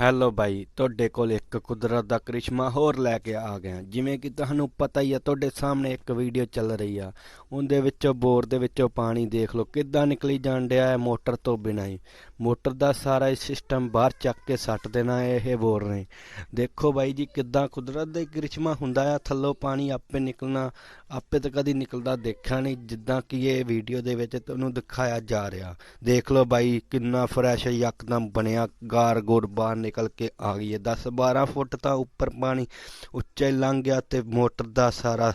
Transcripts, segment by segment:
Hello ਬਾਈ, ਤੁਹਾਡੇ ਕੋਲ ਇੱਕ ਕੁਦਰਤ ਦਾ ਕਰਿਸ਼ਮਾ ਹੋਰ ਲੈ ਕੇ ਆ ਗਿਆ। ਜਿਵੇਂ ਕਿ ਤੁਹਾਨੂੰ ਪਤਾ ਹੀ ਆ, ਤੁਹਾਡੇ ਸਾਹਮਣੇ ਇੱਕ ਵੀਡੀਓ ਚੱਲ ਰਹੀ ਆ। ਉਹਦੇ ਵਿੱਚੋਂ ਬੋਰ ਦੇ ਵਿੱਚੋਂ ਪਾਣੀ ਦੇਖ ਲਓ, ਕਿੱਦਾਂ ਨਿਕਲੀ ਜਾਣ ਡਿਆ ਹੈ ਮੋਟਰ ਤੋਂ ਬਿਨਾਂ ਹੀ। ਮੋਟਰ ਦਾ ਸਾਰਾ ਸਿਸਟਮ ਬਾਹਰ ਚੱਕ ਕੇ ਸੱਟ ਦੇਣਾ, ਇਹ ਬੋਰ ਨੇ ਦੇਖੋ ਬਾਈ ਜੀ, ਕਿੱਦਾਂ ਕੁਦਰਤ ਦਾ ਹੀ ਕਰਿਸ਼ਮਾ ਹੁੰਦਾ ਆ, ਥੱਲੋਂ ਪਾਣੀ ਆਪੇ ਨਿਕਲਣਾ, ਆਪੇ ਤਾਂ ਕਦੀ ਨਿਕਲਦਾ ਦੇਖਿਆ ਨਹੀਂ, ਜਿੱਦਾਂ ਕਿ ਇਹ ਵੀਡੀਓ ਦੇ ਵਿੱਚ ਤੁਹਾਨੂੰ ਦਿਖਾਇਆ ਜਾ ਰਿਹਾ। ਦੇਖ ਲਓ ਬਾਈ, ਕਿੰਨਾ ਫਰੈਸ਼ ਯਕਦਮ ਬਣਿਆ, ਗਾਰ ਗੋਰ ਬਾਹਰ ਨਿਕਲ ਕੇ ਆ ਗਈ ਹੈ। 10 12 ਫੁੱਟ ਤਾਂ ਉੱਪਰ ਪਾਣੀ ਉੱਚੇ ਲੰਘ ਗਿਆ ਤੇ ਮੋਟਰ ਦਾ ਸਾਰਾ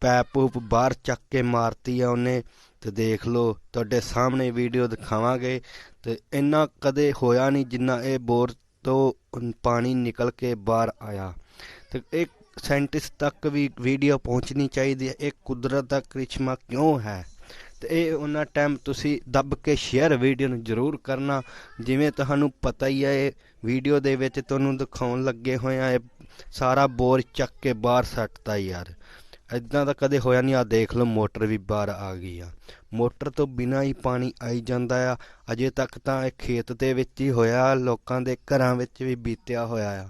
ਪੈਪ ਪੂਪ ਬਾਹਰ ਚੱਕ ਕੇ ਮਾਰਤੀ ਆ ਉਹਨੇ, ਤੇ ਦੇਖ ਲਓ ਤੁਹਾਡੇ ਸਾਹਮਣੇ ਵੀਡੀਓ ਦਿਖਾਵਾਂਗੇ। ਤੇ ਇੰਨਾ ਕਦੇ ਹੋਇਆ ਨਹੀਂ ਜਿੰਨਾ ਇਹ ਬੋਰ ਤੋਂ ਪਾਣੀ ਨਿਕਲ ਕੇ ਬਾਹਰ ਆਇਆ। ਤੇ ਇਹ ਸਾਇੰਟਿਸਟ ਤੱਕ ਵੀ ਵੀਡੀਓ ਪਹੁੰਚਣੀ ਚਾਹੀਦੀ ਹੈ, ਇਹ ਕੁਦਰਤ ਦਾ ਕਰਿਸ਼ਮਾ ਕਿਉਂ ਹੈ? ਤੇ ਇਹ ਉਹਨਾਂ ਟਾਈਮ ਤੁਸੀਂ ਦੱਬ ਕੇ ਸ਼ੇਅਰ ਵੀਡੀਓ ਨੂੰ ਜ਼ਰੂਰ ਕਰਨਾ। ਜਿਵੇਂ ਤੁਹਾਨੂੰ ਪਤਾ ਹੀ ਹੈ, ਇਹ ਵੀਡੀਓ ਦੇ ਵਿੱਚ ਤੁਹਾਨੂੰ ਦਿਖਾਉਣ ਲੱਗੇ ਹੋਏ ਆ, ਇਹ ਸਾਰਾ ਬੋਰ ਚੱਕ ਕੇ ਬਾਹਰ ਸੱਟਦਾ ਯਾਰ। ਇਦਾਂ ਤਾਂ ਕਦੇ ਹੋਇਆ ਨਹੀਂ ਆ ਦੇਖ ਲਓ, ਮੋਟਰ ਵੀ ਬਾਹਰ ਆ ਗਈ ਆ। ਮੋਟਰ ਤੋਂ ਬਿਨਾਂ ਹੀ ਪਾਣੀ ਆਈ ਜਾਂਦਾ ਆ। ਅਜੇ ਤੱਕ ਤਾਂ ਇਹ ਖੇਤ ਦੇ ਵਿੱਚ ਹੀ ਹੋਇਆ, ਲੋਕਾਂ ਦੇ ਘਰਾਂ ਵਿੱਚ ਵੀ ਬੀਤਿਆ ਹੋਇਆ ਆ।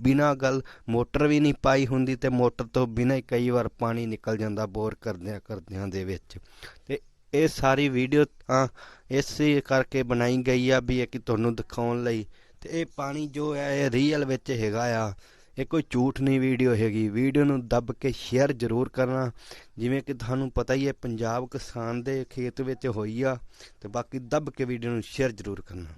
ਬਿਨਾਂ ਗੱਲ ਮੋਟਰ ਵੀ ਨਹੀਂ ਪਾਈ ਹੁੰਦੀ ਤੇ ਮੋਟਰ ਤੋਂ ਬਿਨਾਂ ਹੀ ਕਈ ਵਾਰ ਪਾਣੀ ਨਿਕਲ ਜਾਂਦਾ ਬੋਰ ਕਰਦਿਆਂ ਕਰਦਿਆਂ ਦੇ ਵਿੱਚ। ਤੇ ਇਹ ਸਾਰੀ ਵੀਡੀਓ ਤਾਂ ਇਸੇ ਕਰਕੇ ਬਣਾਈ ਗਈ ਆ ਵੀ ਇਹ ਕਿ ਤੁਹਾਨੂੰ ਦਿਖਾਉਣ ਲਈ। ਤੇ ਇਹ ਪਾਣੀ ਜੋ ਹੈ ਇਹ ਰੀਅਲ ਵਿੱਚ ਹੈਗਾ ਆ। ਇਹ ਕੋਈ ਝੂਠ ਨਹੀਂ ਵੀਡੀਓ ਹੈਗੀ। ਵੀਡੀਓ ਨੂੰ ਦੱਬ ਕੇ ਸ਼ੇਅਰ ਜ਼ਰੂਰ ਕਰਨਾ। ਜਿਵੇਂ ਕਿ ਤੁਹਾਨੂੰ ਪਤਾ ਹੀ ਹੈ, ਪੰਜਾਬ ਕਿਸਾਨ ਦੇ ਖੇਤ ਵਿੱਚ ਹੋਈ ਆ ਤੇ ਬਾਕੀ ਦੱਬ ਕੇ ਵੀਡੀਓ ਨੂੰ ਸ਼ੇਅਰ ਜ਼ਰੂਰ ਕਰਨਾ।